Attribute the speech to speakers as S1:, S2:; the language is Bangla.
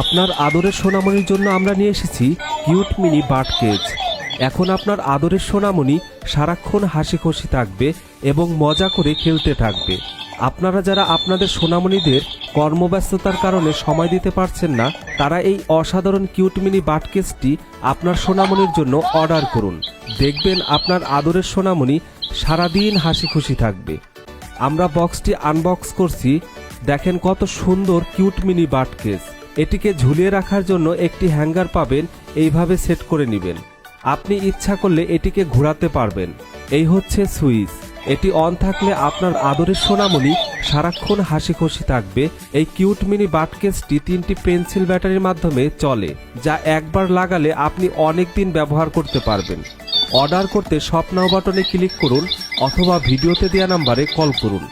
S1: আপনার আদরের সোনামণির জন্য আমরা নিয়ে এসেছি কিউট মিনি বাট কেজ। এখন আপনার আদরের সোনামণি সারাক্ষণ হাসি খুশি থাকবে এবং মজা করে খেলতে থাকবে। আপনারা যারা আপনাদের সোনামণিদের কর্মব্যস্ততার কারণে সময় দিতে পারছেন না, তারা এই অসাধারণ কিউট মিনি বাট কেসটি আপনার সোনামণির জন্য অর্ডার করুন। দেখবেন আপনার আদরের সোনামণি সারাদিন হাসি খুশি থাকবে। আমরা বক্সটি আনবক্স করছি। দেখেন কত সুন্দর, কিউট মিনি বাট কেস। এটিকে ঝুলিয়ে রাখার জন্য একটি হ্যাঙ্গার পাবেন, এইভাবে সেট করে নেবেন। আপনি ইচ্ছা করলে এটিকে ঘোরাতে পারবেন। এই হচ্ছে সুইচ। এটি অন থাকলে আপনার আদরের সোনামণি সারাক্ষণ হাসি খুশি থাকবে। এই কিউট মিনি বাট কেসটি তিনটি পেন্সিল ব্যাটারির মাধ্যমে চলে, যা একবার লাগালে আপনি অনেক দিন ব্যবহার করতে পারবেন। অর্ডার করতে স্বপ্নাও বাটনে ক্লিক করুন অথবা ভিডিওতে দেওয়া নাম্বারে কল করুন।